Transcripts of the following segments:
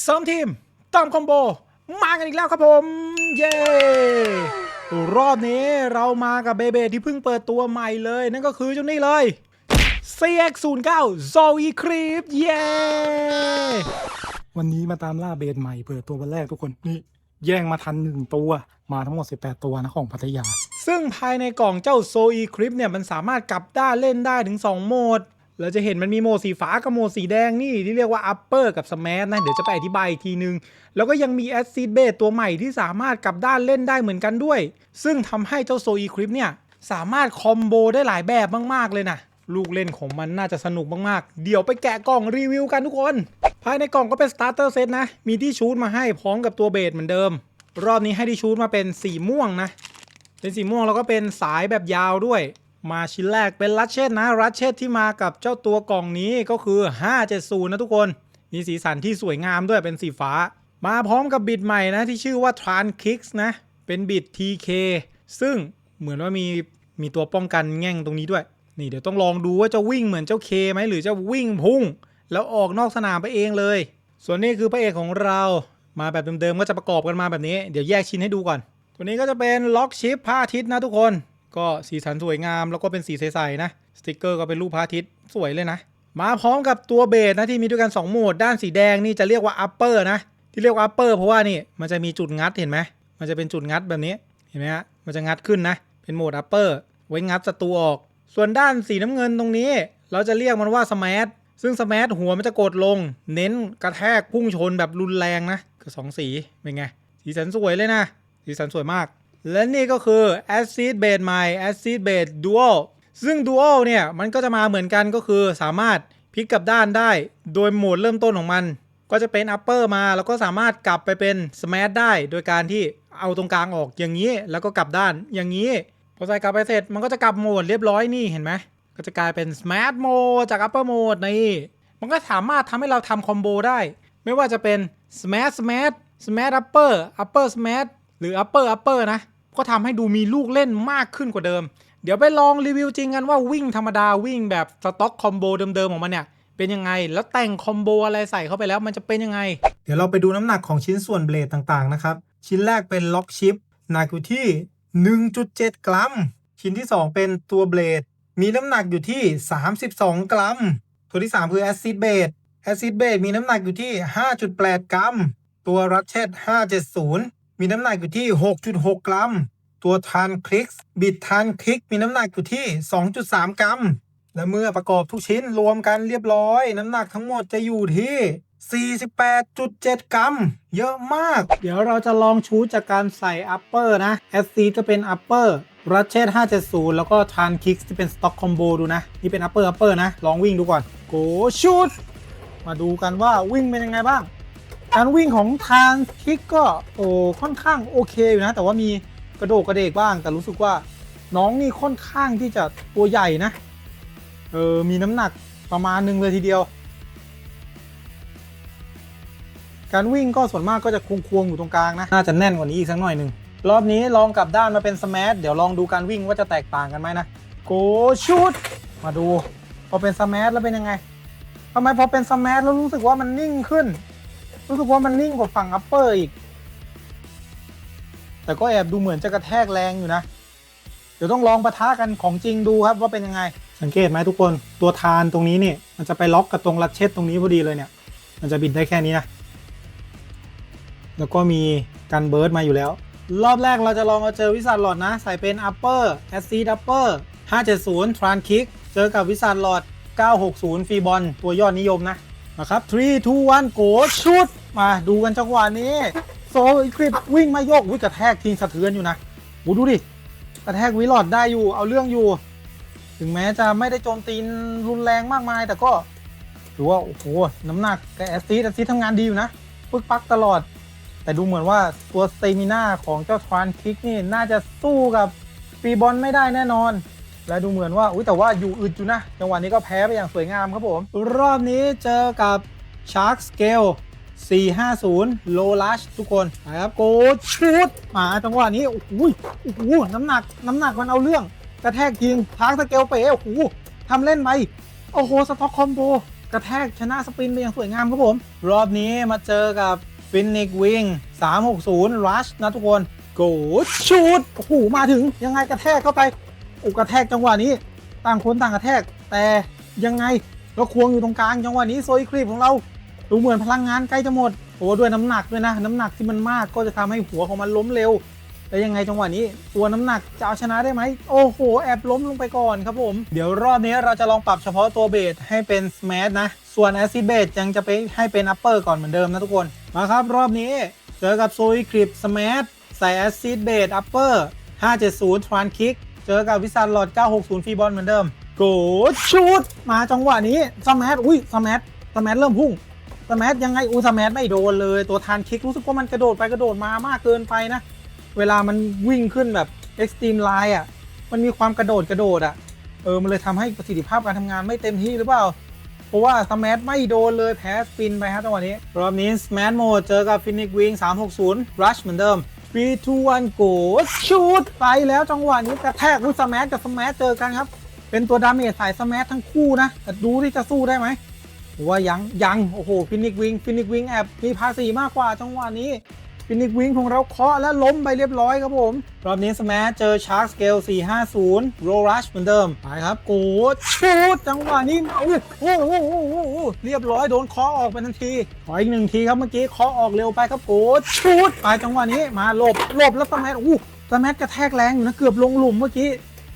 เสริมทีมตามคอมโบ มากันอีกแล้วครับผม เย้ รอบนี้เรามากับเบเบที่เพิ่งเปิดตัวใหม่เลย นั่นก็คือเจ้านี่เลย CX09 Zoe Creep เย้ วันนี้มาตามล่าเบสใหม่เปิดตัววันแรกทุกคนนี่แย่งมาทันหนึ่งตัว มาทั้งหมด 18 ตัวนะของพัทยา ซึ่งภายในกล่องเจ้า Zoe Creep เนี่ย มันสามารถกลับด้านเล่นได้ถึง 2 โหมด เราจะเห็นมันมีโหมดสีฟ้ากับโหมดสีแดงนี่ที่เรียกว่า Upper กับ Smash นะ เดี๋ยวจะไปอธิบายอีกทีนึง แล้วก็ยังมี Acid Base ตัวใหม่ที่สามารถกลับด้านเล่นได้เหมือนกันด้วย ซึ่งทำให้เจ้า Zoe Creep เนี่ย สามารถคอมโบได้หลายแบบมาก ๆ เลยนะลูกเล่นของมันน่าจะสนุกมาก ๆ เดี๋ยวไปแกะกล่องรีวิวกันทุกคน ภายในกล่องก็เป็น starter set นะ มีที่ชูดมาให้พร้อมกับตัวเบสเหมือนเดิม รอบนี้ให้ที่ชูดมาเป็นสีม่วงนะ เป็นสีม่วงแล้วก็เป็นสายแบบยาวด้วย มาชิ้นแรกเป็นรัชเชตนะ รัชเชตที่มากับเจ้าตัวกล่องนี้ก็คือ 570 นะทุกคน มีสีสันที่สวยงามด้วยเป็นสีฟ้า มาพร้อมกับบิดใหม่นะที่ชื่อว่า Tran Kicks นะ เป็นบิด TK ซึ่งเหมือนว่ามีมีตัวป้องกันแง่งตรงนี้ด้วย นี่เดี๋ยวต้องลองดูว่าจะวิ่งเหมือนเจ้าเคไหมหรือจะวิ่งพุ่ง แล้วออกนอกสนามไปเองเลย ส่วนนี้คือพระเอกของเรามาแบบเดิมๆก็จะประกอบกันมาแบบนี้ เดี๋ยวแยกชิ้นให้ดูก่อน ตัวนี้ก็จะเป็นล็อกชิปพระอาทิตย์นะทุกคน ก็สีสันสวยงามแล้วก็เป็นสีใสๆนะสติกเกอร์ก็เป็นรูปพระอาทิตย์สวยเลยนะ มาพร้อมกับตัวเบสนะที่มีด้วยกัน 2 โหมด ด้านสีแดงนี่จะเรียกว่า upper นะ ที่เรียกว่า upper เพราะว่านี่มันจะมีจุดงัดเห็นไหมมันจะเป็นจุดงัดแบบนี้เห็นไหมฮะมันจะงัดขึ้นนะ เป็นโหมด upper ไว้งัดศัตรูออก ส่วนด้านสีน้ำเงินตรงนี้ เราจะเรียกมันว่า smash ซึ่ง smash หัวมันจะกดลง เน้นกระแทกพุ่งชนแบบรุนแรงนะคือสองสีเป็นไงสีสันสวยเลยนะ สีสันสวยมาก และนี่ก็คือ Acid Base ใหม่ Acid Base Dual ซึ่ง Dual เนี่ยมันก็จะมาเหมือนกันก็คือสามารถพลิกกลับด้านได้ โดยโหมดเริ่มต้นของมัน ก็จะเป็น Upper มาแล้วก็สามารถกลับไปเป็น Smash ได้ โดยการที่เอาตรงกลางออกอย่างนี้ แล้วก็กลับด้านอย่างนี้ พอใส่กลับไปเสร็จมันก็จะกลับโหมดเรียบร้อยนี่เห็นไหมก็จะกลายเป็น Smash Mode จาก Upper Mode นี่มันก็สามารถทำให้เราทำคอมโบได้ ไม่ว่าจะเป็น Smash Smash Smash Upper Upper Smash หรือ Upper Upper นะ ก็ทำให้ดูมีลูกเล่นมากขึ้นกว่าเดิม เดี๋ยวไปลองรีวิวจริงกันว่าวิ่งธรรมดาวิ่งแบบสต็อกคอมโบเดิมๆของมันเนี่ยเป็นยังไง แล้วแต่งคอมโบอะไรใส่เข้าไปแล้วมันจะเป็นยังไง เดี๋ยวเราไปดูน้ำหนักของชิ้นส่วนเบลดต่างๆนะครับ ชิ้นแรกเป็นล็อกชิปหนักอยู่ที่ 1.7 กรัม ชิ้นที่ 2 เป็นตัวเบลดมีน้ำหนักอยู่ที่ 32 กรัม ตัวที่ 3 คือแอซิดเบสแอซิดเบสมีน้ำหนักอยู่ที่ 5.8 กรัม ตัวรัชเชต570 มีน้ำหนักอยู่ที่ 6.6 กรัม ตัวทานคลิก บิดทานคลิก มีน้ำหนักอยู่ที่ 2.3 กรัม และเมื่อประกอบทุกชิ้นรวมกันเรียบร้อย น้ำหนักทั้งหมดจะอยู่ที่48.7 กรัม เยอะมาก เดี๋ยวเราจะลองชูจากการใส่ upper นะ SC ก็เป็น upper r a t c h e t 570 แล้วก็ Tran Kicks ที่เป็น stock combo ดูนะ นี่เป็น upper upper นะ ลองวิ่งดูก่อน go shoot มาดูกันว่าวิ่งเป็นยังไงบ้าง การวิ่งของ Tran Kick ก็โอ้ค่อนข้างโอเคอยู่นะ แต่ว่ามีกระโดดกระเดกบ้าง แต่รู้สึกว่าน้องนี่ค่อนข้างที่จะตัวใหญ่นะ เออ มีน้ำหนักประมาณหนึ่งเลยทีเดียว การวิ่งก็ส่วนมากก็จะควงๆอยู่ตรงกลางนะ น่าจะแน่นกว่านี้อีกสักหน่อยหนึ่ง รอบนี้ลองกลับด้านมาเป็นสแมชเดี๋ยวลองดูการวิ่งว่าจะแตกต่างกันไหมนะ โกชุด มาดู พอเป็นสแมชแล้วเป็นยังไงทำไมพอเป็นสแมชแล้วรู้สึกว่ามันนิ่งขึ้น รู้สึกว่ามันนิ่งกว่าฝั่งอัปเปอร์อีก แต่ก็แอบดูเหมือนจะกระแทกแรงอยู่นะ เดี๋ยวต้องลองปะทะกันของจริงดูครับว่าเป็นยังไง สังเกตไหมทุกคนตัวทานตรงนี้เนี่ยมันจะไปล็อกกับตรงรัดเช็ดตรงนี้พอดีเลยเนี่ย มันจะบิดได้แค่นี้นะ แล้วก็มีกันเบิร์ดมาอยู่แล้ว รอบแรกเราจะลองมาเจอวิสัทหลอดนะ ใส่เป็น upper acid upper 570 tran kick เจอกับวิสัทหลอด 960ฟรีบอลตัวยอดนิยมนะ นะครับ3 2 1 go shoot มาดูกันจังหวะนี้ โซอีคลิปวิ่งมาโยกวิกระแทกทิ้งสะเทือนอยู่นะโหดูดิกระแทกวิลอดได้อยู่ เอาเรื่องอยู่ ถึงแม้จะไม่ได้โจมตีรุนแรงมากมาย แต่ก็ถือว่า โอ้โห น้ำหนักกับแอสซีดแอสซีดทำงานดีอยู่นะปึ๊กปักตลอด แต่ดูเหมือนว่าตัวสเตมิน่าของเจ้าทรานคิกนี่ น่าจะสู้กับปีบอลไม่ได้แน่นอน และดูเหมือนว่าอุ้ยแต่ว่าอยู่อึดอยู่นะ จังหวะนี้ก็แพ้ไปอย่างสวยงามครับผม รอบนี้เจอกับ Shark Scale 450 Low Lush ทุกคนนะครับโกชุดมาจังหวะนี้ โอ้โหโอ้โหน้ำหนัก น้ำหนักมันเอาเรื่อง กระแทกทิ้งทางสเกลเป๋โอ้โหทำเล่นไหม โอ้โห สต็อกคอมโบ กระแทกชนะสปินไปอย่างสวยงามครับผม รอบนี้มาเจอกับฟินิกวิง360 Rush นะทุกคน โกชูดโอ้โห มาถึงยังไงกระแทกเข้าไป อ้กระแทกจังหวะนี้ ต่างคนต่างกระแทก แต่ยังไงเราควงอยู่ตรงกลางจังหวะนี้โซยคลิปของเราดูเหมือนพลังงานใกล้จะหมดโอ้ด้วยน้ำหนักด้วยนะ น้ำหนักที่มันมากก็จะทำให้หัวของมันล้มเร็วแล้วยังไงจังหวะนี้ตัวน้ำหนักจะเอาชนะได้ไหมโอ้โห แอบล้มลงไปก่อนครับผม เดี๋ยวรอบนี้เราจะลองปรับเฉพาะตัวเบสให้เป็นสมาร์ทนะ ส่วนแอซิเบสยังจะไปให้เป็นอัปเปอร์ก่อนเหมือนเดิมนะทุกคนมาครับรอบนี้เจอกับโซยคลิปสมาร์ทใส่แอซิเบสอัปเปอร์570ทรานคิก เจอกับวิสันหลอด 960ฟรีบอลเหมือนเดิม โกชูดมาจังหวะนี้สมาร์ทอุ้ยสมาร์ทสมาร์ทเริ่มพุ่งสแมัยังไงอูสแมัไม่โดนเลย ตัวทานคิกรู้สึกว่ามันกระโดดไปกระโดดมามากเกินไปนะ เวลามันวิ่งขึ้นแบบเอ็กซ์ตรีมไลน์อะ มันมีความกระโดดกระโดดอะ เออ มันเลยทำให้ประสิทธิภาพการทำงานไม่เต็มที่หรือเปล่า เพราะว่าสแมัไม่โดนเลยแพ้สปินไปครับจังหวะนี้ รอบนี้สแมัโหมดเจอกับฟินิกวิง360 Rush เหมือนเดิม 3 2 1 go ชูดไปแล้วจังหวะนี้กระแทกอุ้ยสมักับสมัเจอกันครับ เป็นตัวดาเมจสายสมัทั้งคู่นะ แต่ดูที่จะสู้ได้ไหมผมว่ายังยัง โอ้โห ฟินิกวิง ฟินิกวิงแอบมีภาษีมากกว่าจังหวะนี้ ฟินิกวิงของเราเคาะและล้มไปเรียบร้อยครับผม รอบนี้สมาเจอชาร์กสเกล 450 โรลัชเหมือนเดิม ไปครับโกดชูดจังหวะนี้โอ้โหโอ้โหเรียบร้อยโดนเคาะออกไปทันที ขออีกหนึ่งทีครับเมื่อกี้เคาะออกเร็วไปครับโกดชูดไปจังหวะนี้มาหลบหลบแล้วสมาโอ้สมากระแทกแรงอยู่นะเกือบลงหลุมเมื่อกี้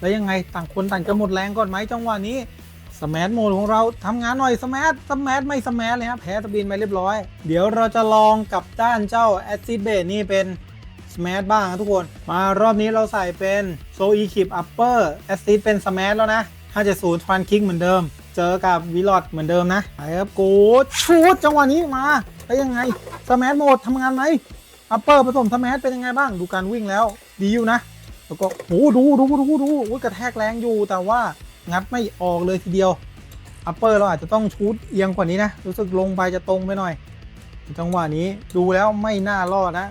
แล้วยังไงต่างคนต่างจะหมดแรงก่อนไหมจังหวะนี้ สมาร์ทโหมดของเราทำงานหน่อยสมาร์ทสมาร์ทไม่สมาร์ทเลยครับแพ้สปินไปเรียบร้อย เดี๋ยวเราจะลองกับด้านเจ้า a อ i d b a s นี่เป็นสมาร์ทบ้างนะทุกคน มารอบนี้เราใส่เป็นโซอีคิปอัปเปอร์แอซ d เป็นสมาร์ทแล้วนะ570ฟันคิกเหมือนเดิม เจอกับวิลอดเหมือนเดิมนะไปครับกูชูดจังหวะนี้มาได้ยังไงสมาร์ทโหมดทำงานไหมอัปเปอร์ผสมสมาร์ทเป็นยังไงบ้างดูการวิ่งแล้วดีอยู่นะแล้วก็โหดูดูดูดูโอ้ยกระแทกแรงอยู่แต่ว่า งัดไม่ออกเลยทีเดียวอัปเปอร์เราอาจจะต้องชูดเอียงกว่านี้นะ รู้สึกลงไปจะตรงไปหน่อย จังหวะนี้ดูแล้วไม่น่ารอดนะ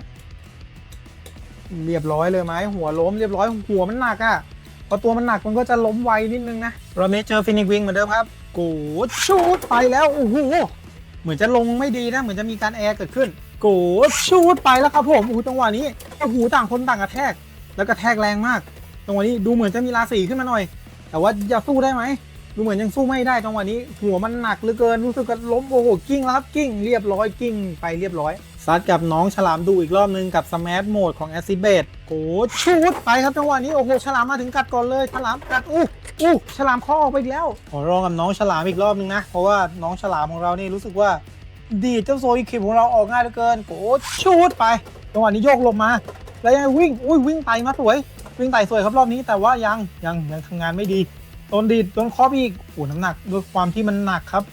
เรียบร้อยเลยไหมหัวล้มเรียบร้อยหัวมันหนักอะ่ะพอตัวมันหนักมันก็จะล้มไวนิดนึงนะเราเมเจอฟินิกวิงเหมือนเดิมครับกูดชูดไปแล้วโอ้โหเหมือนจะลงไม่ดีนะ เหมือนจะมีการแอร์เกิดขึ้นกูดชูดไปแล้วครับผมโอ้โหจังหวะนี้โอ้โหต่างคนต่างกระแทก แล้วกระแทกแรงมากจังหวะนี้ดูเหมือนจะมีราศีขึ้นมาหน่อย แต่ว่าจะสู้ได้ไหมดูเหมือนยังสู้ไม่ได้จังหวะนี้ หัวมันหนักเหลือเกินรู้สึกว่าล้มโอ้โหกิ้งแล้วครับกิ้งเรียบร้อยกิ้งไปเรียบร้อยซัดกับน้องฉลามดูอีกรอบนึงกับสมาร์ทโหมดของแอซิเบตโอ้ชูดไปครับจังหวะนี้โอ้โหฉลามมาถึงกัดก่อนเลยฉลามกัดอู้อู้ฉลามข้อออกไปอีกแล้วขอลองกับน้องฉลามอีกรอบนึงนะเพราะว่าน้องฉลามของเรานี่รู้สึกว่าดีเจ้าโซอีคิปของเราออกง่ายเหลือเกินโอ้ชูดไปจังหวะนี้โยกลงมา แล้วยังวิ่งอุ้ยวิ่งไต่มาสวย วิ่งไต่สวยครับรอบนี้แต่ว่ายังยังยังทำงานไม่ดีโดนดีดโดนเคออีกโอ้น้ำหนักด้วยความที่มันหนักครับ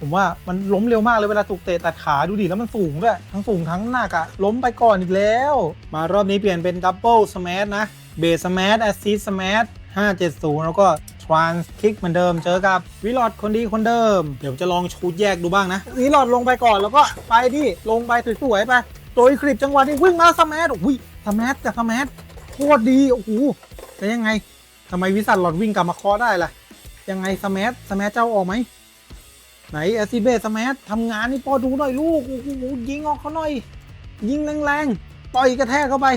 ผมว่ามันล้มเร็วมากเลยเวลาถูกเตะตัดขาดูดิแล้วมันสูงด้วยทั้งสูงทั้งหนักอะล้มไปก่อนอีกแล้ว มารอบนี้เปลี่ยนเป็นดับเบิลสมาร์ทนะเบสสมาร์ทแอสซิสสมาร์ท570 แล้วก็ทรานส์คิกเหมือนเดิมเจอกับวิลอดคนดีคนเดิม เดี๋ยวจะลองชูดแยกดูบ้างนะวิลอดลงไปก่อนแล้วก็ไปที่ลงไปสวยๆไปโดยคลิปจังหวะนี้วิ่งมาสมาร์ทอุ้ยสมาร์ทจากสมาร์ท คตรดี โอ้โหแต่ยังไงทำไมวิสันหลอดวิ่งกลับมาคอได้ล่ะ ยังไงสมัสมัเจ้าออกไหม ไหนแอซิเบสสมัทำงานนี่พอดูหน่อยลูก โอ้โหยิงออกเขาหน่อย ยิงแรงๆ ต่อยกระแทกเข้าไป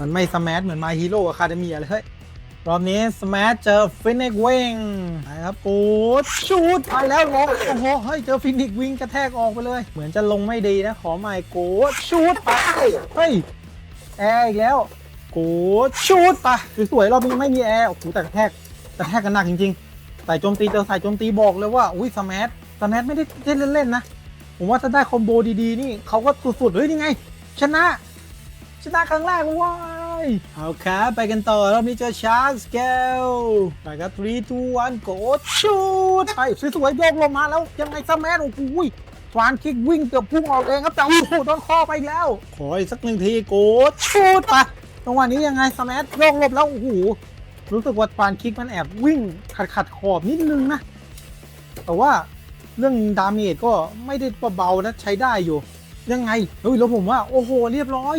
มันไม่สมัเหมือนมาฮีโร่อะคาเดมีอะไรเฮ้ย รอบนี้สมัเจอฟินิกวิงไปครับปูดชูดไปแล้วลงโอ้โห เฮ้ย เจอฟินิกวิงกระแทกออกไปเลย เหมือนจะลงไม่ดีนะ ขอใหม่โกดชูดไป เฮ้ย แอร์อีกแล้ว กูชูดไปสวยๆรอบนี้ไม่มีแอร์โอ้โหแต่กระแทกกระแทกกันหนักจริงๆใส่โจมตีเจอใส่โจมตีบอกเลยว่าอุ้ยสมาร์ทสมาร์ทไม่ได้เล่นๆนะผมว่าถ้าได้คอมโบดีๆนี่เขาก็สุดๆเฮ้ยนี่ไง ชนะ ชนะครั้งแรกเลยว้ายเอาครับไปกันต่อรอบนี้เจอชาร์กสเกลไปครับ3 2 1กชูดไปสวยๆโยกลงมาแล้วยังไงสมาร์ทโอ้โหฟานคิกวิ่งเกือบพุ่งออกเองครับแต่โอ้โหโดนคอไปแล้วขออีกสักหนึ่งทีโกชูดไป จังหวะนี้ยังไงสมัโยกหลบแล้วโอ้โหรู้สึกว่าปานคิกมันแอบวิ่งขัดขัดขอบนิดนึงนะ แต่ว่าเรื่องดาเมจก็ไม่ได้เบาๆนะใช้ได้อยู่ ยังไงเฮ้ยแล้วผมว่าโอ้โห เรียบร้อย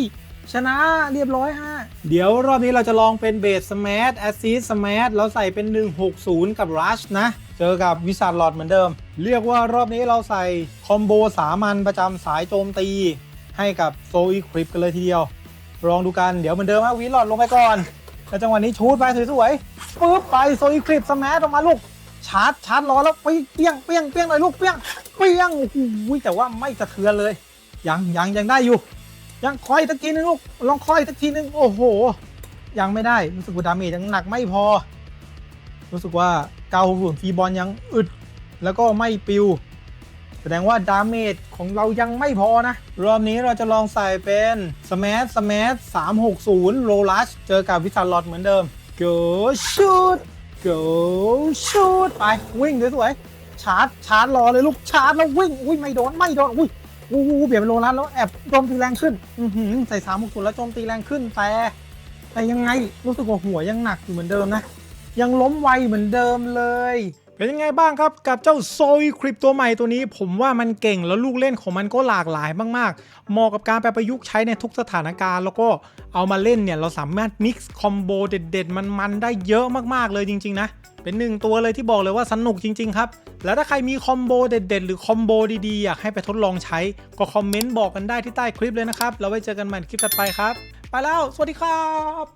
ชนะเรียบร้อยฮะ เดี๋ยวรอบนี้เราจะลองเป็นเบสสมาร์ทแอสซิสสมาร์ทแล้วใส่เป็น 160 กับรัชนะ เจอกับวิสาดหลอดเหมือนเดิม เรียกว่ารอบนี้เราใส่คอมโบสามัญประจำสายโจมตี ให้กับโซอีคริปกันเลยทีเดียว ลองดูกัน เดี๋ยวเหมือนเดิมฮะวิสหลอดลงไปก่อน แล้วจังหวะนี้ชูดไปสวยๆปึ๊บไปโซอีคริปสแมัออกมาลูกชาร์จชาร์จรอแล้วไปเปี้ยงเปี้ยงเปี้ยงเลยลูกเปี้ยงเปี้ยงโอ้โหแต่ว่าไม่สะเทือนเลย ยังยังยังได้อยู่ ยังคอยตะกี้นึงลูกลองคอยตะกี้นึงโอ้โห ยังไม่ได้รู้สึกว่าดาเมจยังหนักไม่พอ รู้สึกว่าเกาหุ่นฟีบอลยังอึด แล้วก็ไม่ปิว แสดงว่าดาเมจของเรายังไม่พอนะ รอบนี้เราจะลองใส่เป็นสมัสสมัส360โรลัสเจอกับวิสันลอดเหมือนเดิม go shoot go shoot ไป วิ่งสวยๆชาร์จชาร์จรอเลยลูกชาร์จแล้ววิ่งอุ้ยไม่โดนไม่โดนอุ้ยอู้หูเปลี่ยนเป็นโรลัสแล้วแอบโจมตีแรงขึ้น อือหือใส่360แล้วโจมตีแรงขึ้นแต่แต่ยังไงรู้สึกว่าหัวยังหนักอยู่เหมือนเดิมนะ ยังล้มไวเหมือนเดิมเลย เป็นยังไงบ้างครับกับเจ้าโซยคริปตัวใหม่ตัวนี้ ผมว่ามันเก่งแล้วลูกเล่นของมันก็หลากหลายมากๆเหมาะกับการไปประยุกต์ใช้ในทุกสถานการณ์ แล้วก็เอามาเล่นเนี่ยเราสามารถมิกซ์คอมโบเด็ดๆ มันๆได้เยอะมากๆเลยจริงๆนะเป็นหนึ่งตัวเลยที่บอกเลยว่าสนุกจริง ๆ ครับ แล้วถ้าใครมีคอมโบเด็ดๆ หรือคอมโบดีๆ อยากให้ไปทดลองใช้ ก็คอมเมนต์บอกกันได้ที่ใต้คลิปเลยนะครับ แล้วไว้เจอกันใหม่คลิปถัดไปครับ ไปแล้ว สวัสดีครับ